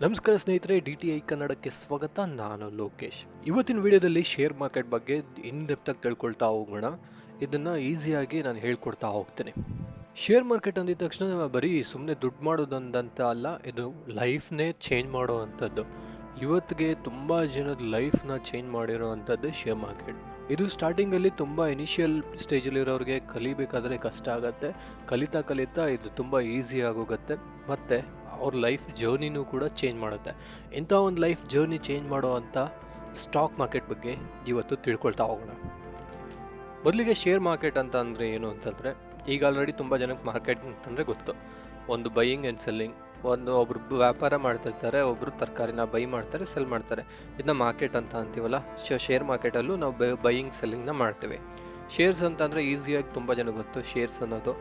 ನಮಸ್ಕಾರ ಸ್ನೇಹಿತರೆ, D T I ಕನ್ನಡಕ್ಕೆ ಸ್ವಾಗತ. ನಾನು ಲೋಕೇಶ್. ಇವತ್ತಿನ ವಿಡಿಯೋದಲ್ಲಿ ಶೇರ್ ಮಾರ್ಕೆಟ್ ಬಗ್ಗೆ ಇನ್ ಡೆಪ್ತ್ ಆಗಿ ತಿಳ್ಕೊಳ್ತಾ ಹೋಗೋಣ. ಇದನ್ನ ಈಸಿಯಾಗಿ ನಾನು ಹೇಳ್ಕೊಡ್ತಾ ಹೋಗ್ತೇನೆ. ಶೇರ್ ಮಾರ್ಕೆಟ್ ಅಂದಿದ ತಕ್ಷಣ ಬರೀ ಸುಮ್ಮನೆ ದುಡ್ಡು ಮಾಡೋದಂದಂತ ಅಲ್ಲ, ಇದು ಲೈಫ್ನೇ ಚೇಂಜ್ ಮಾಡೋ ಅಂಥದ್ದು ಇವತ್ತಿಗೆ ತುಂಬಾ ಜನದ ಲೈಫ್ನ ಚೇಂಜ್ ಮಾಡಿರೋ ಅಂಥದ್ದು ಶೇರ್ ಮಾರ್ಕೆಟ್ ಇದು ಸ್ಟಾರ್ಟಿಂಗ್ ಅಲ್ಲಿ ತುಂಬಾ ಇನಿಷಿಯಲ್ ಸ್ಟೇಜಲ್ಲಿರೋರಿಗೆ ಕಲಿಬೇಕಾದ್ರೆ ಕಷ್ಟ ಆಗತ್ತೆ. ಕಲಿತಾ ಕಲಿತಾ ಇದು ತುಂಬಾ ಈಸಿ ಆಗೋಗತ್ತೆ. ಮತ್ತೆ ಅವ್ರ ಲೈಫ್ ಜರ್ನಿನೂ ಕೂಡ ಚೇಂಜ್ ಮಾಡುತ್ತೆ. ಇಂಥ ಒಂದು ಲೈಫ್ ಜರ್ನಿ ಚೇಂಜ್ ಮಾಡೋ ಅಂಥ ಸ್ಟಾಕ್ ಮಾರ್ಕೆಟ್ ಬಗ್ಗೆ ಇವತ್ತು ತಿಳ್ಕೊಳ್ತಾ ಹೋಗೋಣ. ಮೊದಲಿಗೆ ಶೇರ್ ಮಾರ್ಕೆಟ್ ಅಂತ ಅಂದರೆ ಏನು ಅಂತಂದರೆ, ಈಗ ಆಲ್ರೆಡಿ ತುಂಬ ಜನಕ್ಕೆ ಮಾರ್ಕೆಟ್ ಅಂತಂದರೆ ಗೊತ್ತು. ಒಂದು ಬೈಯಿಂಗ್ ಆ್ಯಂಡ್ ಸೆಲ್ಲಿಂಗ್ ಒಂದು ಒಬ್ರು ವ್ಯಾಪಾರ ಮಾಡ್ತಿರ್ತಾರೆ ಒಬ್ರು ತರಕಾರಿನ ಬೈ ಮಾಡ್ತಾರೆ ಸೆಲ್ ಮಾಡ್ತಾರೆ. ಇದನ್ನ ಮಾರ್ಕೆಟ್ ಅಂತ ಅಂತೀವಲ್ಲ ಶೇರ್ ಮಾರ್ಕೆಟಲ್ಲೂ ನಾವು ಬೈಯಿಂಗ್ ಸೆಲ್ಲಿಂಗ್ನ ಮಾಡ್ತೇವೆ. ಶೇರ್ಸ್ ಅಂತಂದರೆ ಈಸಿಯಾಗಿ ತುಂಬ ಜನ ಗೊತ್ತು ಶೇರ್ಸ್ ಅನ್ನೋದು.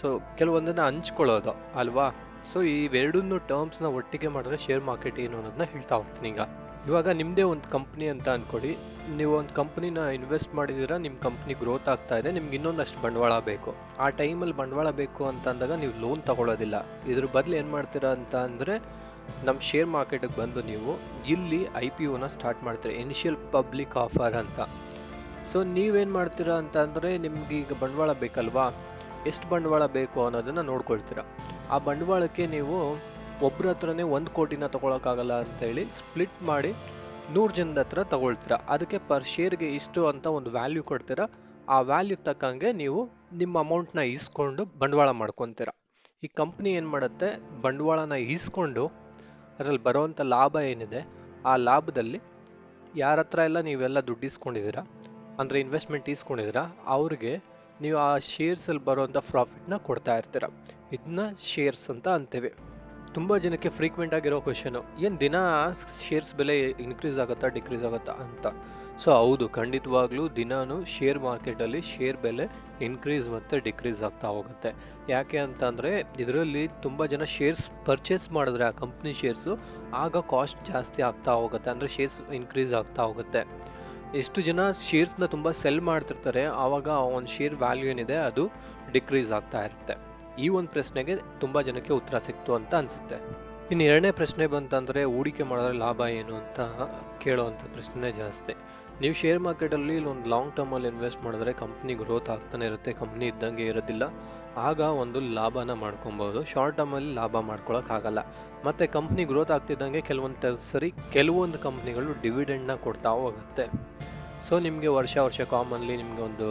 ಸೊ ಕೆಲವೊಂದನ್ನ ಹಂಚ್ಕೊಳ್ಳೋದು, ಅಲ್ವಾ? ಸೊ ಇವೆರಡನ್ನು ಟರ್ಮ್ಸ್ನ ಒಟ್ಟಿಗೆ ಮಾಡಿದ್ರೆ ಶೇರ್ ಮಾರ್ಕೆಟ್ ಏನು ಅನ್ನೋದನ್ನ ಹೇಳ್ತಾ ಹೋಗ್ತೀನಿ ಈಗ. ಇವಾಗ ನಿಮ್ಮದೇ ಒಂದು ಕಂಪ್ನಿ ಅಂತ ಅಂದ್ಕೊಡಿ ನೀವು ಒಂದು ಕಂಪ್ನಿನ ಇನ್ವೆಸ್ಟ್ ಮಾಡಿದ್ದೀರಾ ನಿಮ್ಮ ಕಂಪ್ನಿ ಗ್ರೋತ್ ಆಗ್ತಾ ಇದೆ, ನಿಮ್ಗೆ ಇನ್ನೊಂದಷ್ಟು ಬಂಡವಾಳ ಬೇಕು. ಆ ಟೈಮಲ್ಲಿ ಬಂಡವಾಳ ಬೇಕು ಅಂತ ಅಂದಾಗ ನೀವು ಲೋನ್ ತಗೊಳ್ಳೋದಿಲ್ಲ. ಇದ್ರ ಬದಲು ಏನು ಮಾಡ್ತೀರಾ ಅಂತ ಅಂದರೆ ನಮ್ಮ ಶೇರ್ ಮಾರ್ಕೆಟಿಗೆ ಬಂದು ನೀವು ಇಲ್ಲಿ ಐ ಪಿ ಒನ ಸ್ಟಾರ್ಟ್ ಮಾಡ್ತೀರಾ. ಇನಿಷಿಯಲ್ ಪಬ್ಲಿಕ್ ಆಫರ್ ಅಂತ. ಸೊ ನೀವೇನು ಮಾಡ್ತೀರಾ ಅಂತ ಅಂದರೆ, ನಿಮ್ಗೆ ಈಗ ಬಂಡವಾಳ ಬೇಕಲ್ವಾ? ಎಷ್ಟು ಬಂಡವಾಳ ಬೇಕು ಅನ್ನೋದನ್ನು ನೋಡ್ಕೊಳ್ತೀರಾ. ಆ ಬಂಡವಾಳಕ್ಕೆ ನೀವು ಒಬ್ಬರ ಹತ್ರನೇ ಒಂದು ಕೋಟಿನ ತಗೊಳಕ್ಕಾಗಲ್ಲ ಅಂತೇಳಿ ಸ್ಪ್ಲಿಟ್ ಮಾಡಿ ನೂರು ಜನದ ಹತ್ರ ತಗೊಳ್ತೀರಾ. ಅದಕ್ಕೆ ಪರ್ ಶೇರ್ಗೆ ಇಷ್ಟು ಅಂತ ಒಂದು ವ್ಯಾಲ್ಯೂ ಕೊಡ್ತೀರಾ. ಆ ವ್ಯಾಲ್ಯೂ ತಕ್ಕಂಗೆ ನೀವು ನಿಮ್ಮ ಅಮೌಂಟ್ನ ಇಸ್ಕೊಂಡು ಬಂಡವಾಳ ಮಾಡ್ಕೊತೀರ. ಈ ಕಂಪ್ನಿ ಏನು ಮಾಡುತ್ತೆ, ಬಂಡವಾಳನ ಇಸ್ಕೊಂಡು ಅದರಲ್ಲಿ ಬರೋವಂಥ ಲಾಭ ಏನಿದೆ, ಆ ಲಾಭದಲ್ಲಿ ಯಾರ ಹತ್ರ ಎಲ್ಲ ನೀವೆಲ್ಲ ದುಡ್ಡು ಇಸ್ಕೊಂಡಿದ್ದೀರಾ ಅಂದರೆ ಇನ್ವೆಸ್ಟ್ಮೆಂಟ್ ಇಸ್ಕೊಂಡಿದ್ದೀರಾ ಅವ್ರಿಗೆ ನೀವು ಆ ಶೇರ್ಸಲ್ಲಿ ಬರುವಂಥ ಪ್ರಾಫಿಟ್ನ ಕೊಡ್ತಾ ಇರ್ತೀರ. ಇದನ್ನ ಶೇರ್ಸ್ ಅಂತ ಅಂತೀವಿ. ತುಂಬ ಜನಕ್ಕೆ ಫ್ರೀಕ್ವೆಂಟ್ ಆಗಿರೋ ಕ್ವಶನು ಏನು ದಿನ ಶೇರ್ಸ್ ಬೆಲೆ ಇನ್ಕ್ರೀಸ್ ಆಗುತ್ತಾ ಡಿಕ್ರೀಸ್ ಆಗುತ್ತಾ ಅಂತ. ಸೊ ಹೌದು, ಖಂಡಿತವಾಗ್ಲೂ ದಿನಾನು ಶೇರ್ ಮಾರ್ಕೆಟಲ್ಲಿ ಶೇರ್ ಬೆಲೆ ಇನ್ಕ್ರೀಸ್ ಮತ್ತು ಡಿಕ್ರೀಸ್ ಆಗ್ತಾ ಹೋಗುತ್ತೆ. ಯಾಕೆ ಅಂತಂದರೆ, ಇದರಲ್ಲಿ ತುಂಬ ಜನ ಶೇರ್ಸ್ ಪರ್ಚೇಸ್ ಮಾಡಿದ್ರೆ ಆ ಕಂಪ್ನಿ ಶೇರ್ಸು ಆಗ ಕಾಸ್ಟ್ ಜಾಸ್ತಿ ಆಗ್ತಾ ಹೋಗುತ್ತೆ. ಅಂದರೆ ಶೇರ್ಸ್ ಇನ್ಕ್ರೀಸ್ ಆಗ್ತಾ ಹೋಗುತ್ತೆ. ಎಷ್ಟು ಜನ ಶೇರ್ಸ್ನ ತುಂಬ ಸೆಲ್ ಮಾಡ್ತಿರ್ತಾರೆ, ಆವಾಗ ಒಂದು ಶೇರ್ ವ್ಯಾಲ್ಯೂ ಏನಿದೆ, ಅದು ಡಿಕ್ರೀಸ್ ಆಗ್ತಾ ಇರುತ್ತೆ. ಈ ಒಂದು ಪ್ರಶ್ನೆಗೆ ತುಂಬ ಜನಕ್ಕೆ ಉತ್ತರ ಸಿಕ್ತು ಅಂತ ಅನಿಸುತ್ತೆ. ಇನ್ನು ಎರಡನೇ ಪ್ರಶ್ನೆ ಬಂತಂದರೆ, ಹೂಡಿಕೆ ಮಾಡಿದ್ರೆ ಲಾಭ ಏನು ಅಂತ ಕೇಳೋವಂಥ ಪ್ರಶ್ನೆ ಜಾಸ್ತಿ. ನೀವು ಶೇರ್ ಮಾರ್ಕೆಟಲ್ಲಿ ಒಂದು ಲಾಂಗ್ ಟರ್ಮಲ್ಲಿ ಇನ್ವೆಸ್ಟ್ ಮಾಡಿದ್ರೆ ಕಂಪ್ನಿ ಗ್ರೋತ್ ಆಗ್ತಾನೆ ಇರುತ್ತೆ, ಕಂಪ್ನಿ ಇದ್ದಂಗೆ ಇರೋದಿಲ್ಲ. ಆಗ ಒಂದು ಲಾಭನ ಮಾಡ್ಕೊಬೋದು. ಶಾರ್ಟ್ ಟರ್ಮಲ್ಲಿ ಲಾಭ ಮಾಡ್ಕೊಳಕ್ಕಾಗಲ್ಲ ಮತ್ತು ಕಂಪ್ನಿ ಗ್ರೋತ್ ಆಗ್ತಿದ್ದಂಗೆ ಕೆಲವೊಂದು ಸರಿ ಕೆಲವೊಂದು ಕಂಪ್ನಿಗಳು ಡಿವಿಡೆಂಡ್ನ ಕೊಡ್ತಾ ಹೋಗುತ್ತೆ. ಸೊ ನಿಮಗೆ ವರ್ಷ ವರ್ಷ ಕಾಮನ್ಲಿ ನಿಮಗೆ ಒಂದು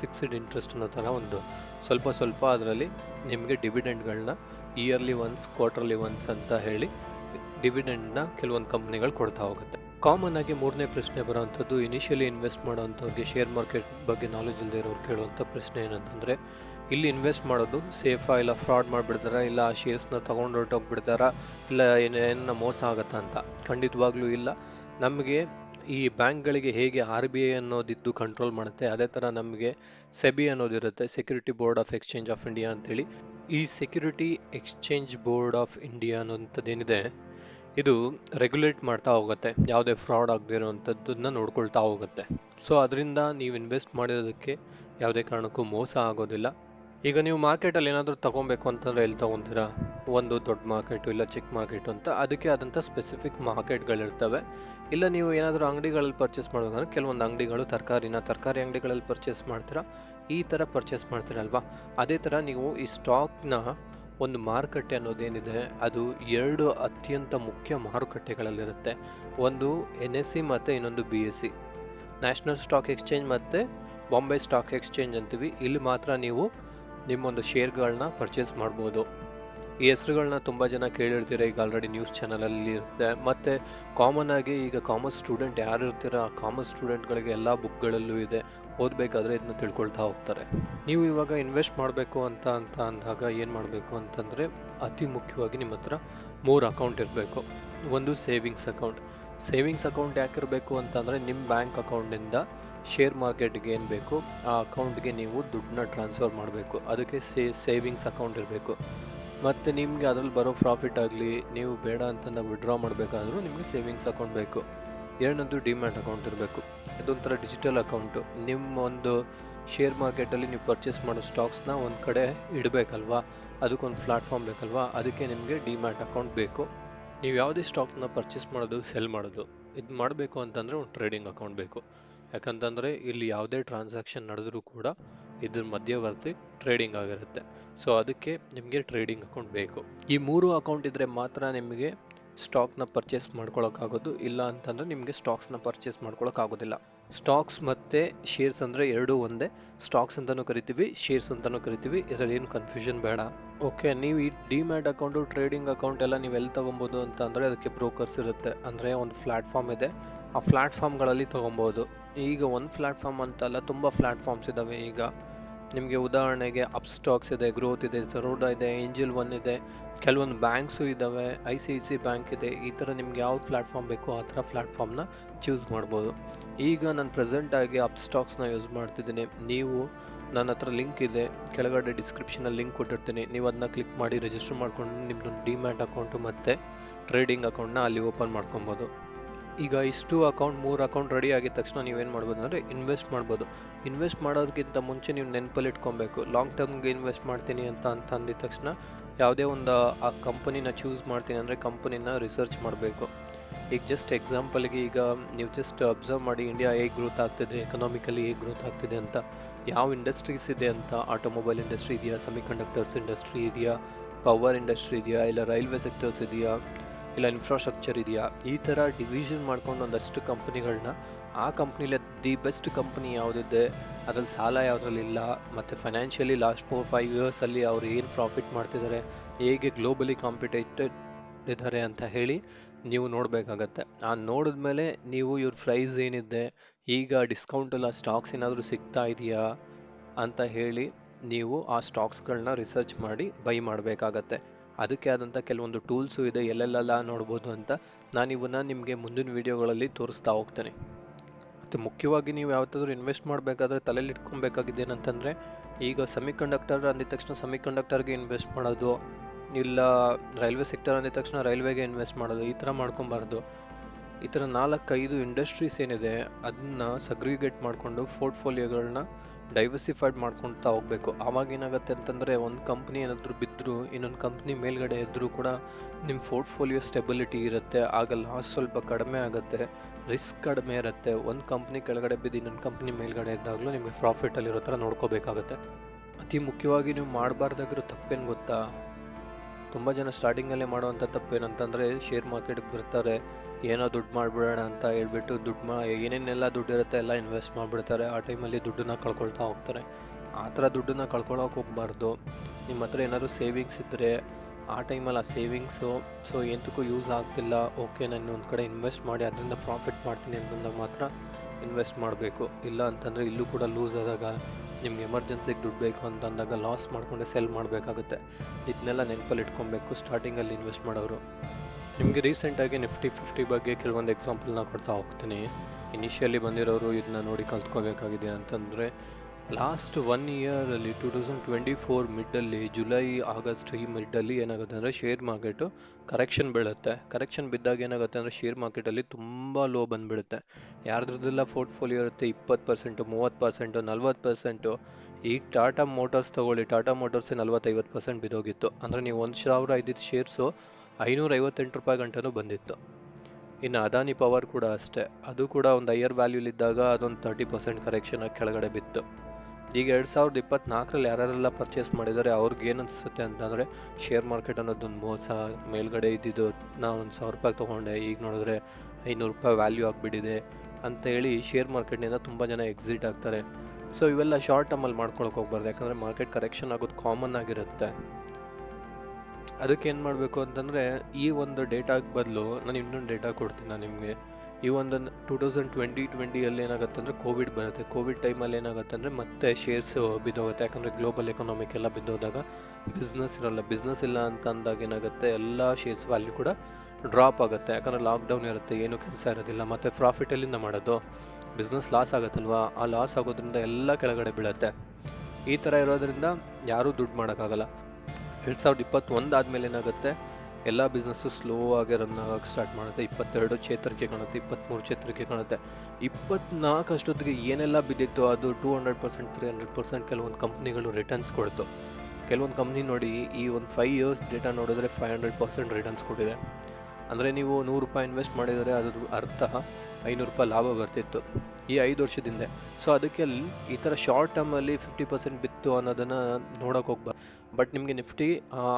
ಫಿಕ್ಸ್ಡ್ ಇಂಟ್ರೆಸ್ಟ್ ಅನ್ನೋ ಥರ ಒಂದು ಸ್ವಲ್ಪ ಸ್ವಲ್ಪ ಅದರಲ್ಲಿ ನಿಮಗೆ ಡಿವಿಡೆಂಡ್ಗಳನ್ನ ಇಯರ್ಲಿ ಒನ್ಸ್ ಕ್ವಾರ್ಟರ್ಲಿ ಒನ್ಸ್ ಅಂತ ಹೇಳಿ ಡಿವಿಡೆಂಡ್ನ ಕೆಲವೊಂದು ಕಂಪ್ನಿಗಳು ಕೊಡ್ತಾ ಹೋಗುತ್ತೆ. ಕಾಮನ್ ಆಗಿ ಮೂರನೇ ಪ್ರಶ್ನೆ ಬರೋವಂಥದ್ದು ಇನಿಷಿಯಲಿ ಇನ್ವೆಸ್ಟ್ ಮಾಡೋವಂಥವ್ರಿಗೆ ಶೇರ್ ಮಾರ್ಕೆಟ್ ಬಗ್ಗೆ ನಾಲೆಜ್ ಇಲ್ಲದೆ ಇರೋರು ಕೇಳುವಂಥ ಪ್ರಶ್ನೆ ಏನಂತಂದರೆ ಇಲ್ಲಿ ಇನ್ವೆಸ್ಟ್ ಮಾಡೋದು ಸೇಫಾ ಇಲ್ಲ ಫ್ರಾಡ್ ಮಾಡಿಬಿಡ್ತಾರಾ, ಇಲ್ಲ ಆ ಶೇರ್ಸ್ನ ತೊಗೊಂಡು ಹೊರಟೋಗ್ಬಿಡ್ತಾರಾ, ಇಲ್ಲ ಏನೇನು ಮೋಸ ಆಗುತ್ತಾ ಅಂತ? ಖಂಡಿತವಾಗ್ಲೂ ಇಲ್ಲ. ನಮಗೆ ಈ ಬ್ಯಾಂಕ್ಗಳಿಗೆ ಹೇಗೆ ಆರ್ ಬಿ ಐ ಅನ್ನೋದಿದ್ದು ಕಂಟ್ರೋಲ್ ಮಾಡುತ್ತೆ, ಅದೇ ಥರ ನಮಗೆ SEBI ಅನ್ನೋದಿರುತ್ತೆ security board of exchange of India ಅಂತೇಳಿ. ಈ security exchange board of India ಅನ್ನೋಂಥದ್ದೇನಿದೆ ಇದು ರೆಗ್ಯುಲೇಟ್ ಮಾಡ್ತಾ ಹೋಗುತ್ತೆ, ಯಾವುದೇ ಫ್ರಾಡ್ ಆಗದೇ ಇರೋವಂಥದ್ದನ್ನ ನೋಡ್ಕೊಳ್ತಾ ಹೋಗುತ್ತೆ. ಸೊ ಅದರಿಂದ ನೀವು ಇನ್ವೆಸ್ಟ್ ಮಾಡಿರೋದಕ್ಕೆ ಯಾವುದೇ ಕಾರಣಕ್ಕೂ ಮೋಸ ಆಗೋದಿಲ್ಲ. ಈಗ ನೀವು ಮಾರ್ಕೆಟಲ್ಲಿ ಏನಾದರೂ ತೊಗೊಬೇಕು ಅಂತಂದರೆ ಎಲ್ಲಿ ತೊಗೊತೀರಾ? ಒಂದು ದೊಡ್ಡ ಮಾರ್ಕೆಟು ಇಲ್ಲ ಚಿಕ್ಕ ಮಾರ್ಕೆಟು ಅಂತ. ಅದಕ್ಕೆ ಆದಂಥ ಸ್ಪೆಸಿಫಿಕ್ ಮಾರ್ಕೆಟ್ಗಳಿರ್ತವೆ. ಇಲ್ಲ ನೀವು ಏನಾದರೂ ಅಂಗಡಿಗಳಲ್ಲಿ ಪರ್ಚೇಸ್ ಮಾಡಬೇಕಂದ್ರೆ ಕೆಲವೊಂದು ಅಂಗಡಿಗಳು, ತರಕಾರಿನ ತರಕಾರಿ ಅಂಗಡಿಗಳಲ್ಲಿ ಪರ್ಚೇಸ್ ಮಾಡ್ತೀರಾ? ಈ ಥರ ಪರ್ಚೇಸ್ ಮಾಡ್ತೀರಲ್ವಾ ಅದೇ ಥರ ನೀವು ಈ ಸ್ಟಾಕ್ನ ಒಂದು ಮಾರುಕಟ್ಟೆ ಅನ್ನೋದೇನಿದೆ ಅದು ಎರಡು ಅತ್ಯಂತ ಮುಖ್ಯ ಮಾರುಕಟ್ಟೆಗಳಲ್ಲಿರುತ್ತೆ. ಒಂದು ಎನ್ ಎಸ್ ಸಿ ಮತ್ತು ಇನ್ನೊಂದು B S C national stock exchange ಮತ್ತು ಬಾಂಬೆ ಸ್ಟಾಕ್ ಎಕ್ಸ್ಚೇಂಜ್ ಅಂತೀವಿ. ಇಲ್ಲಿ ಮಾತ್ರ ನೀವು ನಿಮ್ಮೊಂದು ಶೇರ್ಗಳನ್ನ ಪರ್ಚೇಸ್ ಮಾಡ್ಬೋದು. ಈ ಹೆಸರುಗಳನ್ನ ತುಂಬ ಜನ ಕೇಳಿರ್ತೀರ, ಈಗ ಆಲ್ರೆಡಿ ನ್ಯೂಸ್ ಚಾನಲಲ್ಲಿ ಇರುತ್ತೆ. ಮತ್ತು ಕಾಮನ್ ಆಗಿ ಈಗ ಕಾಮರ್ಸ್ ಸ್ಟೂಡೆಂಟ್ ಯಾರು ಇರ್ತೀರ ಆ ಕಾಮರ್ಸ್ ಸ್ಟೂಡೆಂಟ್ಗಳಿಗೆ ಎಲ್ಲ ಬುಕ್ಗಳಲ್ಲೂ ಇದೆ. ಓದಬೇಕಾದ್ರೆ ಇದನ್ನ ತಿಳ್ಕೊಳ್ತಾ ಹೋಗ್ತಾರೆ. ನೀವು ಇವಾಗ ಇನ್ವೆಸ್ಟ್ ಮಾಡಬೇಕು ಅಂತ ಅಂತ ಅಂದಾಗ ಏನು ಮಾಡಬೇಕು ಅಂತಂದರೆ, ಅತಿ ಮುಖ್ಯವಾಗಿ ನಿಮ್ಮ ಹತ್ರ ಮೂರು ಅಕೌಂಟ್ ಇರಬೇಕು. ಒಂದು ಸೇವಿಂಗ್ಸ್ ಅಕೌಂಟ್ ಸೇವಿಂಗ್ಸ್ ಅಕೌಂಟ್ ಯಾಕಿರಬೇಕು ಅಂತಂದರೆ ನಿಮ್ಮ ಬ್ಯಾಂಕ್ ಅಕೌಂಟಿಂದ ಶೇರ್ ಮಾರ್ಕೆಟ್ಗೆ ಏನು ಬೇಕು, ಆ ಅಕೌಂಟ್ಗೆ ನೀವು ದುಡ್ಡನ್ನ ಟ್ರಾನ್ಸ್ಫರ್ ಮಾಡಬೇಕು. ಅದಕ್ಕೆ ಸೇ ಸೇವಿಂಗ್ಸ್ ಅಕೌಂಟ್ ಇರಬೇಕು. ಮತ್ತು ನಿಮಗೆ ಅದರಲ್ಲಿ ಬರೋ ಪ್ರಾಫಿಟ್ ಆಗಲಿ, ನೀವು ಬೇಡ ಅಂತಂದಾಗ ವಿಡ್ರಾ ಮಾಡಬೇಕಾದ್ರೂ ನಿಮಗೆ ಸೇವಿಂಗ್ಸ್ ಅಕೌಂಟ್ ಬೇಕು. ಎರಡನೇದು ಡಿಮ್ಯಾಟ್ ಅಕೌಂಟ್ ಇರಬೇಕು. ಇದೊಂಥರ ಡಿಜಿಟಲ್ ಅಕೌಂಟು ನಿಮ್ಮ ಒಂದು ಶೇರ್ ಮಾರ್ಕೆಟಲ್ಲಿ ನೀವು ಪರ್ಚೇಸ್ ಮಾಡೋ ಸ್ಟಾಕ್ಸ್ನ ಒಂದು ಕಡೆ ಇಡಬೇಕಲ್ವಾ? ಅದಕ್ಕೊಂದು ಪ್ಲಾಟ್ಫಾರ್ಮ್ ಬೇಕಲ್ವಾ? ಅದಕ್ಕೆ ನಿಮಗೆ ಡಿಮ್ಯಾಟ್ ಅಕೌಂಟ್ ಬೇಕು. ನೀವು ಯಾವುದೇ ಸ್ಟಾಕ್ನ ಪರ್ಚೇಸ್ ಮಾಡೋದು ಸೆಲ್ ಮಾಡೋದು, ಇದು ಮಾಡಬೇಕು ಅಂತಂದರೆ ಒಂದು ಟ್ರೇಡಿಂಗ್ ಅಕೌಂಟ್ ಬೇಕು. ಯಾಕಂತಂದರೆ ಇಲ್ಲಿ ಯಾವುದೇ ಟ್ರಾನ್ಸಾಕ್ಷನ್ ನಡೆದರೂ ಕೂಡ ಇದ್ರ ಮಧ್ಯವರ್ತಿ ಟ್ರೇಡಿಂಗ್ ಆಗಿರುತ್ತೆ. ಸೊ ಅದಕ್ಕೆ ನಿಮಗೆ ಟ್ರೇಡಿಂಗ್ ಅಕೌಂಟ್ ಬೇಕು. ಈ ಮೂರು ಅಕೌಂಟ್ ಇದ್ದರೆ ಮಾತ್ರ ನಿಮಗೆ ಸ್ಟಾಕ್ನ ಪರ್ಚೇಸ್ ಮಾಡ್ಕೊಳೋಕ್ಕಾಗೋದು. ಇಲ್ಲ ಅಂತಂದರೆ ನಿಮಗೆ ಸ್ಟಾಕ್ಸ್ನ ಪರ್ಚೇಸ್ ಮಾಡ್ಕೊಳೋಕ್ಕಾಗೋದಿಲ್ಲ. ಸ್ಟಾಕ್ಸ್ ಮತ್ತು ಶೇರ್ಸ್ ಅಂದರೆ ಎರಡೂ ಒಂದೇ. ಸ್ಟಾಕ್ಸ್ ಅಂತಲೂ ಕರಿತೀವಿ ಶೇರ್ಸ್ ಅಂತಲೂ ಕರಿತೀವಿ. ಇದರಲ್ಲಿ ಏನು ಕನ್ಫ್ಯೂಷನ್ ಬೇಡ. ಓಕೆ ನೀವು ಈ ಡಿಮ್ಯಾಟ್ ಅಕೌಂಟು ಟ್ರೇಡಿಂಗ್ ಅಕೌಂಟ್ ಎಲ್ಲ ನೀವು ಎಲ್ಲಿ ತೊಗೊಬೋದು ಅಂತ ಅದಕ್ಕೆ ಬ್ರೋಕರ್ಸ್ ಇರುತ್ತೆ. ಅಂದರೆ ಒಂದು ಪ್ಲ್ಯಾಟ್ಫಾರ್ಮ್ ಇದೆ. ಆ ಪ್ಲ್ಯಾಟ್ಫಾರ್ಮ್ಗಳಲ್ಲಿ ತೊಗೊಬೋದು. ಈಗ ಒಂದು ಪ್ಲ್ಯಾಟ್ಫಾರ್ಮ್ ಅಂತಲ್ಲ, ತುಂಬ ಪ್ಲ್ಯಾಟ್ಫಾರ್ಮ್ಸ್ ಇದ್ದಾವೆ ಈಗ. ನಿಮಗೆ ಉದಾಹರಣೆಗೆ ಅಪ್ ಸ್ಟಾಕ್ಸ್ ಇದೆ ಗ್ರೋತ್ ಇದೆ ಜರೋಡಾ ಇದೆ ಏಂಜಲ್ ಒನ್ ಇದೆ, ಕೆಲವೊಂದು ಬ್ಯಾಂಕ್ಸು ಇದ್ದಾವೆ I C I C bank ಇದೆ, ಈ ಥರ ನಿಮ್ಗೆ ಯಾವ ಪ್ಲ್ಯಾಟ್ಫಾರ್ಮ್ ಬೇಕೋ ಆ ಥರ ಪ್ಲ್ಯಾಟ್ಫಾರ್ಮ್ನ ಚೂಸ್ ಮಾಡ್ಬೋದು. ಈಗ ನಾನು ಪ್ರೆಸೆಂಟಾಗಿ ಅಪ್ ಸ್ಟಾಕ್ಸ್ನ ಯೂಸ್ ಮಾಡ್ತಿದ್ದೀನಿ. ನೀವು ನನ್ನ ಹತ್ರ ಲಿಂಕ್ ಇದೆ, ಕೆಳಗಡೆ ಡಿಸ್ಕ್ರಿಪ್ಷನಲ್ಲಿ ಲಿಂಕ್ ಕೊಟ್ಟಿರ್ತೀನಿ. ನೀವು ಅದನ್ನ ಕ್ಲಿಕ್ ಮಾಡಿ ರಿಜಿಸ್ಟರ್ ಮಾಡ್ಕೊಂಡು ನಿಮ್ಮದೊಂದು ಡಿಮ್ಯಾಟ್ ಅಕೌಂಟು ಮತ್ತು ಟ್ರೇಡಿಂಗ್ ಅಕೌಂಟ್ನ ಅಲ್ಲಿ ಓಪನ್ ಮಾಡ್ಕೊಬೋದು. ಈಗ ಇಷ್ಟು ಅಕೌಂಟ್ ಮೂರು ಅಕೌಂಟ್ ರೆಡಿ ಆಗಿದ ತಕ್ಷಣ ನೀವೇನು ಮಾಡ್ಬೋದು ಅಂದರೆ ಇನ್ವೆಸ್ಟ್ ಮಾಡ್ಬೋದು. ಇನ್ವೆಸ್ಟ್ ಮಾಡೋದಕ್ಕಿಂತ ಮುಂಚೆ ನೀವು ನೆನಪಲ್ಲಿ ಇಟ್ಕೊಬೇಕು. ಲಾಂಗ್ ಟರ್ಮ್ಗೆ ಇನ್ವೆಸ್ಟ್ ಮಾಡ್ತೀನಿ ಅಂತ ಅಂತ ಅಂದಿದ ತಕ್ಷಣ ಯಾವುದೇ ಒಂದು, ಆ ಕಂಪನಿನ ಚೂಸ್ ಮಾಡ್ತೀನಿ ಅಂದರೆ ಕಂಪನಿನ ರಿಸರ್ಚ್ ಮಾಡಬೇಕು. ಈಗ ಜಸ್ಟ್ ಎಕ್ಸಾಂಪಲ್ಗೆ ಈಗ ನೀವು ಜಸ್ಟ್ ಅಬ್ಸರ್ವ್ ಮಾಡಿ ಇಂಡಿಯಾ ಹೇಗೆ ಗ್ರೋತ್ ಆಗ್ತಿದೆ ಎಕನಾಮಿಕಲಿ ಹೇಗೆ ಗ್ರೋತ್ ಆಗ್ತಿದೆ ಅಂತ. ಯಾವ ಇಂಡಸ್ಟ್ರೀಸ್ ಇದೆ ಅಂತ. ಆಟೋಮೊಬೈಲ್ ಇಂಡಸ್ಟ್ರಿ ಇದೆಯಾ ಸೆಮಿಕಂಡಕ್ಟರ್ಸ್ ಇಂಡಸ್ಟ್ರಿ ಇದೆಯಾ ಪವರ್ ಇಂಡಸ್ಟ್ರಿ ಇದೆಯಾ, ಇಲ್ಲ ರೈಲ್ವೆ ಸೆಕ್ಟರ್ಸ್ ಇದೆಯಾ ಇಲ್ಲ ಇನ್ಫ್ರಾಸ್ಟ್ರಕ್ಚರ್ ಇದೆಯಾ? ಈ ಥರ ಡಿವಿಷನ್ ಮಾಡ್ಕೊಂಡು ಒಂದಷ್ಟು ಕಂಪ್ನಿಗಳನ್ನ ಆ ಕಂಪ್ನಿಲಿ ದಿ ಬೆಸ್ಟ್ ಕಂಪ್ನಿ ಯಾವುದಿದೆ, ಅದ್ರಲ್ಲಿ ಸಾಲ ಯಾವುದ್ರಲ್ಲಿ ಇಲ್ಲ, ಮತ್ತು ಫೈನಾನ್ಷಿಯಲಿ ಲಾಸ್ಟ್ ಫೋರ್ ಫೈವ್ ಇಯರ್ಸಲ್ಲಿ ಅವ್ರು ಏನು ಪ್ರಾಫಿಟ್ ಮಾಡ್ತಿದ್ದಾರೆ ಹೇಗೆ ಗ್ಲೋಬಲಿ ಕಾಂಪಿಟೇಟೆಡ್ ಇದ್ದಾರೆ ಅಂತ ಹೇಳಿ ನೀವು ನೋಡಬೇಕಾಗತ್ತೆ. ಆ ನೋಡಿದ ಮೇಲೆ ನೀವು ಇವ್ರ ಪ್ರೈಸ್ ಏನಿದೆ, ಈಗ ಡಿಸ್ಕೌಂಟೆಲ್ಲ ಸ್ಟಾಕ್ಸ್ ಏನಾದರೂ ಸಿಗ್ತಾ ಇದೆಯಾ ಅಂತ ಹೇಳಿ ನೀವು ಆ ಸ್ಟಾಕ್ಸ್ಗಳನ್ನ ರಿಸರ್ಚ್ ಮಾಡಿ ಬೈ ಮಾಡಬೇಕಾಗತ್ತೆ. ಅದಕ್ಕೆ ಆದಂಥ ಕೆಲವೊಂದು ಟೂಲ್ಸು ಇದೆ, ಎಲ್ಲೆಲ್ಲೆಲ್ಲ ನೋಡ್ಬೋದು ಅಂತ ನಾನು ಇವನ್ನ ನಿಮಗೆ ಮುಂದಿನ ವೀಡಿಯೋಗಳಲ್ಲಿ ತೋರಿಸ್ತಾ ಹೋಗ್ತೇನೆ. ಮತ್ತು ಮುಖ್ಯವಾಗಿ ನೀವು ಯಾವತ್ತಾದರೂ ಇನ್ವೆಸ್ಟ್ ಮಾಡಬೇಕಾದ್ರೆ ತಲೆಯಲ್ಲಿ ಇಟ್ಕೊಬೇಕಾಗಿದೆ ಏನಂತಂದರೆ ಈಗ ಸೆಮಿ ಕಂಡಕ್ಟರ್ ಅಂದಿದ ತಕ್ಷಣ ಸೆಮಿ ಕಂಡಕ್ಟರ್ಗೆ ಇನ್ವೆಸ್ಟ್ ಮಾಡೋದು, ಇಲ್ಲ ರೈಲ್ವೆ ಸೆಕ್ಟರ್ ಅಂದಿದ ತಕ್ಷಣ ರೈಲ್ವೆಗೆ ಇನ್ವೆಸ್ಟ್ ಮಾಡೋದು, ಈ ಥರ ಮಾಡ್ಕೊಬಾರ್ದು. ಈ ಥರ ನಾಲ್ಕೈದು ಇಂಡಸ್ಟ್ರೀಸ್ ಏನಿದೆ ಅದನ್ನ ಸಗ್ರಿಗೇಟ್ ಮಾಡಿಕೊಂಡು ಪೋರ್ಟ್ಫೋಲಿಯೋಗಳನ್ನ ಡೈವರ್ಸಿಫೈಡ್ ಮಾಡ್ಕೊಳ್ತಾ ಹೋಗಬೇಕು. ಆವಾಗ ಏನಾಗುತ್ತೆ ಅಂತಂದರೆ ಒಂದು ಕಂಪ್ನಿ ಏನಾದರೂ ಬಿದ್ದರೂ ಇನ್ನೊಂದು ಕಂಪ್ನಿ ಮೇಲ್ಗಡೆ ಇದ್ದರೂ ಕೂಡ ನಿಮ್ಮ ಪೋರ್ಟ್ಫೋಲಿಯೋ ಸ್ಟೆಬಿಲಿಟಿ ಇರುತ್ತೆ ಆಗ ಲಾಸ್ ಸ್ವಲ್ಪ ಕಡಿಮೆ ಆಗುತ್ತೆ ರಿಸ್ಕ್ ಕಡಿಮೆ ಇರುತ್ತೆ. ಒಂದು ಕಂಪ್ನಿ ಕೆಳಗಡೆ ಬಿದ್ದು ಇನ್ನೊಂದು ಕಂಪ್ನಿ ಮೇಲ್ಗಡೆ ಇದ್ದಾಗಲೂ ನಿಮಗೆ ಪ್ರಾಫಿಟಲ್ಲಿರೋ ಥರ ನೋಡ್ಕೋಬೇಕಾಗತ್ತೆ. ಅತಿ ಮುಖ್ಯವಾಗಿ ನೀವು ಮಾಡಬಾರ್ದಾಗಿರೋ ತಪ್ಪೇನು ಗೊತ್ತಾ? ತುಂಬ ಜನ ಸ್ಟಾರ್ಟಿಂಗಲ್ಲೇ ಮಾಡುವಂಥ ತಪ್ಪೇನಂತಂದರೆ ಶೇರ್ ಮಾರ್ಕೆಟ್ಗೆ ಬರ್ತಾರೆ ಏನೋ ದುಡ್ಡು ಮಾಡಿಬಿಡೋಣ ಅಂತ ಹೇಳ್ಬಿಟ್ಟು ದುಡ್ಡು ಮಾ, ಏನೇನೆಲ್ಲ ದುಡ್ಡು ಇರುತ್ತೆ ಎಲ್ಲ ಇನ್ವೆಸ್ಟ್ ಮಾಡಿಬಿಡ್ತಾರೆ. ಆ ಟೈಮಲ್ಲಿ ದುಡ್ಡನ್ನ ಕಳ್ಕೊಳ್ತಾ ಹೋಗ್ತಾರೆ. ಆ ಥರ ದುಡ್ಡನ್ನ ಕಳ್ಕೊಳ್ಳೋಕೆ ಹೋಗ್ಬಾರ್ದು. ನಿಮ್ಮ ಹತ್ರ ಏನಾದರೂ ಸೇವಿಂಗ್ಸ್ ಇದ್ದರೆ ಆ ಟೈಮಲ್ಲಿ ಆ ಸೇವಿಂಗ್ಸು ಸೊ ಎಂತಕ್ಕೂ ಯೂಸ್ ಆಗ್ತಿಲ್ಲ. ಓಕೆ ನಾನು ಒಂದು ಕಡೆ ಇನ್ವೆಸ್ಟ್ ಮಾಡಿ ಅದರಿಂದ ಪ್ರಾಫಿಟ್ ಮಾಡ್ತೀನಿ ಅಂತಂದಾಗ ಮಾತ್ರ ಇನ್ವೆಸ್ಟ್ ಮಾಡಬೇಕು. ಇಲ್ಲ ಅಂತಂದರೆ ಇಲ್ಲೂ ಕೂಡ ಲೂಸ್ ಆದಾಗ ನಿಮ್ಗೆ ಎಮರ್ಜೆನ್ಸಿಗೆ ದುಡ್ಡು ಬೇಕು ಅಂತ ಅಂದಾಗ ಲಾಸ್ ಮಾಡಿಕೊಂಡೆ ಸೆಲ್ ಮಾಡಬೇಕಾಗುತ್ತೆ. ಇದನ್ನೆಲ್ಲ ನೆನಪಲ್ಲಿ ಇಟ್ಕೊಬೇಕು ಸ್ಟಾರ್ಟಿಂಗಲ್ಲಿ ಇನ್ವೆಸ್ಟ್ ಮಾಡೋರು. ನಿಮಗೆ ರೀಸೆಂಟಾಗಿ ನಿಫ್ಟಿ ಫಿಫ್ಟಿ ಬಗ್ಗೆ ಕೆಲವೊಂದು ಎಕ್ಸಾಂಪಲ್ನ ಕೊಡ್ತಾ ಹೋಗ್ತೀನಿ. ಇನಿಷಿಯಲಿ ಬಂದಿರೋರು ಇದನ್ನ ನೋಡಿ ಕಲ್ತ್ಕೋಬೇಕಾಗಿದೆ ಅಂತಂದರೆ ಲಾಸ್ಟ್ ಒನ್ ಇಯರಲ್ಲಿ ಟೂ ತೌಸಂಡ್ ಟ್ವೆಂಟಿ ಫೋರ್ ಮಿಡ್ಡಲ್ಲಿ ಜುಲೈ ಆಗಸ್ಟ್ ಈ ಮಿಡ್ಡಲ್ಲಿ ಏನಾಗುತ್ತೆ ಅಂದರೆ ಶೇರ್ ಮಾರ್ಕೆಟು ಕರೆಕ್ಷನ್ ಬೀಳುತ್ತೆ. ಕರೆಕ್ಷನ್ ಬಿದ್ದಾಗ ಏನಾಗುತ್ತೆ ಅಂದರೆ ಶೇರ್ ಮಾರ್ಕೆಟಲ್ಲಿ ತುಂಬ ಲೋ ಬಂದುಬಿಡುತ್ತೆ. ಯಾರ್ದ್ರದ್ದೆಲ್ಲ ಪೋರ್ಟ್ಫೋಲಿಯೋ ಇರುತ್ತೆ, ಇಪ್ಪತ್ತು ಪರ್ಸೆಂಟು ಮೂವತ್ತು ಪರ್ಸೆಂಟು ನಲ್ವತ್ತು ಪರ್ಸೆಂಟು ಈಗ ಟಾಟಾ ಮೋಟರ್ಸ್ ತೊಗೊಳ್ಳಿ ಟಾಟಾ ಮೋಟರ್ಸೇ ನಲ್ವತ್ತೈವತ್ತು ಪರ್ಸೆಂಟ್ ಬಿದ್ದೋಗಿತ್ತು. ಅಂದರೆ ನೀವು ಒಂದು ಸಾವಿರ ಇದ್ದಿದ್ದು ಶೇರ್ಸು ಐನೂರ ಐವತ್ತೆಂಟು ರೂಪಾಯಿ ಗಂಟೆನೂ ಬಂದಿತ್ತು. ಇನ್ನು ಅದಾನಿ ಪವರ್ ಕೂಡ ಅಷ್ಟೇ. ಅದು ಕೂಡ ಒಂದು ಹೈಯರ್ ವ್ಯಾಲ್ಯೂಲಿದ್ದಾಗ ಅದೊಂದು ತರ್ಟಿ ಪರ್ಸೆಂಟ್ ಕರೆಕ್ಷನ್ ಕೆಳಗಡೆ ಬಿತ್ತು. ಈಗ ಎರಡು ಸಾವಿರದ ಇಪ್ಪತ್ನಾಲ್ಕರಲ್ಲಿ ಯಾರ್ಯಾರೆಲ್ಲ ಪರ್ಚೇಸ್ ಮಾಡಿದ್ದಾರೆ, ಅವ್ರಿಗೆ ಏನು ಅನಿಸುತ್ತೆ ಅಂತಂದರೆ ಶೇರ್ ಮಾರ್ಕೆಟ್ ಅನ್ನೋದೊಂದು ಮೋಸ, ಮೇಲ್ಗಡೆ ಇದ್ದಿದ್ದು ನಾನು ಒಂದು ಸಾವಿರ ರೂಪಾಯಿ ತೊಗೊಂಡೆ, ಈಗ ನೋಡಿದ್ರೆ ಐನೂರು ರೂಪಾಯಿ ವ್ಯಾಲ್ಯೂ ಆಗಿಬಿಟ್ಟಿದೆ ಅಂತ ಹೇಳಿ ಶೇರ್ ಮಾರ್ಕೆಟ್ನಿಂದ ತುಂಬ ಜನ ಎಕ್ಸಿಟ್ ಆಗ್ತಾರೆ. ಸೊ ಇವೆಲ್ಲ ಶಾರ್ಟ್ ಟರ್ಮಲ್ಲಿ ಮಾಡ್ಕೊಳಕ್ಕೆ ಹೋಗ್ಬಾರ್ದು. ಯಾಕಂದರೆ ಮಾರ್ಕೆಟ್ ಕರೆಕ್ಷನ್ ಆಗೋದು ಕಾಮನ್ ಆಗಿರುತ್ತೆ. ಅದಕ್ಕೆ ಏನು ಮಾಡಬೇಕು ಅಂತಂದರೆ, ಈ ಒಂದು ಡೇಟಾಗೆ ಬದಲು ನಾನು ಇನ್ನೊಂದು ಡೇಟಾ ಕೊಡ್ತೀನಿ ನಾನು ನಿಮಗೆ. ಈ ಒಂದು ಟೂ ತೌಸಂಡ್ ಟ್ವೆಂಟಿ ಟ್ವೆಂಟಿಯಲ್ಲಿ ಏನಾಗುತ್ತೆ ಅಂದರೆ ಕೋವಿಡ್ ಬರುತ್ತೆ. ಕೋವಿಡ್ ಟೈಮಲ್ಲಿ ಏನಾಗುತ್ತೆ ಅಂದರೆ ಮತ್ತೆ ಶೇರ್ಸ್ ಬಿದ್ದೋಗುತ್ತೆ. ಯಾಕಂದರೆ ಗ್ಲೋಬಲ್ ಎಕನಾಮಿಕ್ ಎಲ್ಲ ಬಿದ್ದೋದಾಗ ಬಿಸ್ನೆಸ್ ಇರಲ್ಲ. ಬಿಸ್ನೆಸ್ ಇಲ್ಲ ಅಂತ ಅಂದಾಗ ಏನಾಗುತ್ತೆ, ಎಲ್ಲ ಶೇರ್ಸ್ ವ್ಯಾಲ್ಯೂ ಕೂಡ ಡ್ರಾಪ್ ಆಗುತ್ತೆ. ಯಾಕಂದರೆ ಲಾಕ್ಡೌನ್ ಇರುತ್ತೆ, ಏನು ಕೆಲಸ ಇರೋದಿಲ್ಲ. ಮತ್ತು ಪ್ರಾಫಿಟ್ ಎಲ್ಲಿಂದ ಮಾಡೋದು? ಬಿಸ್ನೆಸ್ ಲಾಸ್ ಆಗುತ್ತಲ್ವಾ? ಆ ಲಾಸ್ ಆಗೋದ್ರಿಂದ ಎಲ್ಲ ಕೆಳಗಡೆ ಬೀಳುತ್ತೆ. ಈ ಥರ ಇರೋದ್ರಿಂದ ಯಾರೂ ದುಡ್ಡು ಮಾಡೋಕ್ಕಾಗಲ್ಲ. ಎರಡು ಸಾವಿರದ ಇಪ್ಪತ್ತೊಂದು ಆದಮೇಲೆ ಏನಾಗುತ್ತೆ? ಎಲ್ಲ ಬಿಸ್ನೆಸ್ಸು ಸ್ಲೋ ಆಗಿ ರನ್ ಆಗಕ್ಕೆ ಸ್ಟಾರ್ಟ್ ಮಾಡುತ್ತೆ. ಇಪ್ಪತ್ತೆರಡು ಚೇತರಿಕೆ ಕಾಣುತ್ತೆ ಇಪ್ಪತ್ತ್ಮೂರು ಚೇತರಿಕೆ ಕಾಣುತ್ತೆ. ಇಪ್ಪತ್ನಾಲ್ಕು ಅಷ್ಟೊತ್ತಿಗೆ ಏನೆಲ್ಲ ಬಿದ್ದಿತ್ತು ಅದು two hundred percent three hundred percent ಕೆಲವೊಂದು ಕಂಪ್ನಿಗಳು ರಿಟರ್ನ್ಸ್ ಕೊಡ್ತು. ಕೆಲವೊಂದು ಕಂಪ್ನಿ ನೋಡಿ, ಈ ಒಂದು ಫೈವ್ ಇಯರ್ಸ್ ಡೇಟಾ ನೋಡಿದ್ರೆ ಫೈವ್ ಹಂಡ್ರೆಡ್ ಪರ್ಸೆಂಟ್ ರಿಟರ್ನ್ಸ್ ಕೊಟ್ಟಿದೆ. ಅಂದರೆ ನೀವು ನೂರು ರೂಪಾಯಿ ಇನ್ವೆಸ್ಟ್ ಮಾಡಿದರೆ ಅದ್ರ ಅರ್ಥ ಐನೂರು ರೂಪಾಯಿ ಲಾಭ ಬರ್ತಿತ್ತು. ಈ ಐದು ವರ್ಷದಿಂದ. ಸೊ ಅದಕ್ಕೆ ಈ ಥರ ಶಾರ್ಟ್ ಟರ್ಮಲ್ಲಿ ಫಿಫ್ಟಿ ಪರ್ಸೆಂಟ್ ಬಿತ್ತು ಅನ್ನೋದನ್ನು ನೋಡೋಕೆ ಹೋಗ್ಬಾರ್ದು. ಬಟ್ ನಿಮಗೆ ನಿಫ್ಟಿ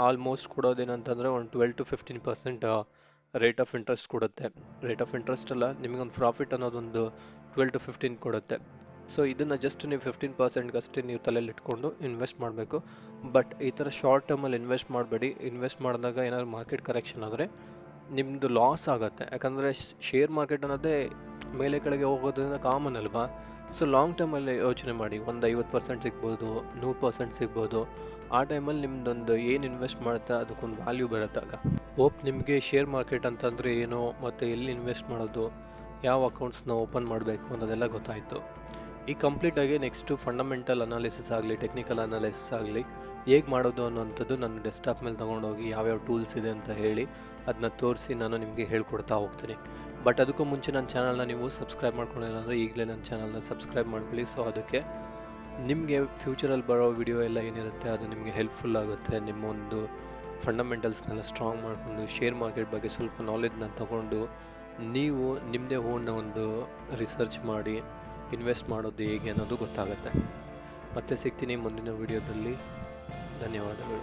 ಆಲ್ಮೋಸ್ಟ್ ಕೊಡೋದೇನಂತಂದರೆ ಒಂದು twelve to fifteen percent rate of interest ಕೊಡುತ್ತೆ. ರೇಟ್ ಆಫ್ ಇಂಟ್ರೆಸ್ಟ್ ಅಲ್ಲ ನಿಮಗೊಂದು ಪ್ರಾಫಿಟ್ ಅನ್ನೋದೊಂದು ಟ್ವೆಲ್ ಟು ಫಿಫ್ಟೀನ್ ಕೊಡುತ್ತೆ. ಸೊ ಇದನ್ನು ಜಸ್ಟ್ ನೀವು ಫಿಫ್ಟೀನ್ ಪರ್ಸೆಂಟ್ಗಷ್ಟೇ ನೀವು ತಲೆಯಲ್ಲಿ ಇಟ್ಕೊಂಡು ಇನ್ವೆಸ್ಟ್ ಮಾಡಬೇಕು. ಬಟ್ ಈ ಥರ ಶಾರ್ಟ್ ಟರ್ಮಲ್ಲಿ ಇನ್ವೆಸ್ಟ್ ಮಾಡಬೇಡಿ. ಇನ್ವೆಸ್ಟ್ ಮಾಡಿದಾಗ ಏನಾದ್ರು ಮಾರ್ಕೆಟ್ ಕರೆಕ್ಷನ್ ಆದರೆ ನಿಮ್ಮದು ಲಾಸ್ ಆಗುತ್ತೆ. ಯಾಕಂದರೆ ಶೇರ್ ಮಾರ್ಕೆಟ್ ಅನ್ನೋದೇ ಮೇಲೆ ಕೆಳಗೆ ಹೋಗೋದ್ರಿಂದ ಕಾಮನ್ ಅಲ್ವಾ? ಸೊ ಲಾಂಗ್ ಟರ್ಮಲ್ಲಿ ಯೋಚನೆ ಮಾಡಿ. ಒಂದು ಐವತ್ತು ಪರ್ಸೆಂಟ್ ಸಿಗ್ಬೋದು, ನೂರು ಪರ್ಸೆಂಟ್ ಸಿಗ್ಬೋದು. ಆ ಟೈಮಲ್ಲಿ ನಿಮ್ದೊಂದು ಏನು ಇನ್ವೆಸ್ಟ್ ಮಾಡುತ್ತೆ, ಅದಕ್ಕೊಂದು ವ್ಯಾಲ್ಯೂ ಬರುತ್ತಾಗ ಹೋಪ್ ನಿಮಗೆ ಶೇರ್ ಮಾರ್ಕೆಟ್ ಅಂತಂದರೆ ಏನು, ಮತ್ತು ಎಲ್ಲಿ ಇನ್ವೆಸ್ಟ್ ಮಾಡೋದು, ಯಾವ ಅಕೌಂಟ್ಸ್ನ ಓಪನ್ ಮಾಡಬೇಕು ಅನ್ನೋದೆಲ್ಲ ಗೊತ್ತಾಯಿತು. ಈ ಕಂಪ್ಲೀಟಾಗಿ ನೆಕ್ಸ್ಟು ಫಂಡಮೆಂಟಲ್ ಅನಾಲಿಸಿಸ್ ಆಗಲಿ ಟೆಕ್ನಿಕಲ್ ಅನಾಲಿಸಿಸ್ ಆಗಲಿ, ಹೇಗೆ ಮಾಡೋದು ಅನ್ನೋಂಥದ್ದು ನನ್ನ ಡೆಸ್ಕ್ಟಾಪ್ ಮೇಲೆ ತೊಗೊಂಡೋಗಿ ಯಾವ್ಯಾವ ಟೂಲ್ಸ್ ಇದೆ ಅಂತ ಹೇಳಿ ಅದನ್ನ ತೋರಿಸಿ ನಾನು ನಿಮಗೆ ಹೇಳ್ಕೊಡ್ತಾ ಹೋಗ್ತೀನಿ. ಬಟ್ ಅದಕ್ಕೂ ಮುಂಚೆ ನನ್ನ ಚಾನಲ್ನ ನೀವು ಸಬ್ಸ್ಕ್ರೈಬ್ ಮಾಡ್ಕೊಂಡಿಲ್ಲ ಅಂದರೆ ಈಗಲೇ ನನ್ನ ಚಾನಲ್ನ ಸಬ್ಸ್ಕ್ರೈಬ್ ಮಾಡ್ಕೊಳ್ಳಿ. ಸೊ ಅದಕ್ಕೆ ನಿಮಗೆ ಫ್ಯೂಚರಲ್ಲಿ ಬರೋ ವಿಡಿಯೋ ಎಲ್ಲ ಏನಿರುತ್ತೆ, ಅದು ನಿಮಗೆ ಹೆಲ್ಪ್ಫುಲ್ ಆಗುತ್ತೆ. ನಿಮ್ಮ ಒಂದು ಫಂಡಮೆಂಟಲ್ಸ್ನೆಲ್ಲ ಸ್ಟ್ರಾಂಗ್ ಮಾಡಿಕೊಂಡು ಶೇರ್ ಮಾರ್ಕೆಟ್ ಬಗ್ಗೆ ಸ್ವಲ್ಪ ನಾಲೆಜ್ನ ತಗೊಂಡು ನೀವು ನಿಮ್ಮದೇ ಓನ್ ಒಂದು ರಿಸರ್ಚ್ ಮಾಡಿ ಇನ್ವೆಸ್ಟ್ ಮಾಡೋದು ಹೇಗೆ ಅನ್ನೋದು ಗೊತ್ತಾಗುತ್ತೆ. ಮತ್ತೆ ಸಿಗ್ತೀನಿ ಮುಂದಿನ ವಿಡಿಯೋದಲ್ಲಿ ಧನ್ಯವಾದಗಳು.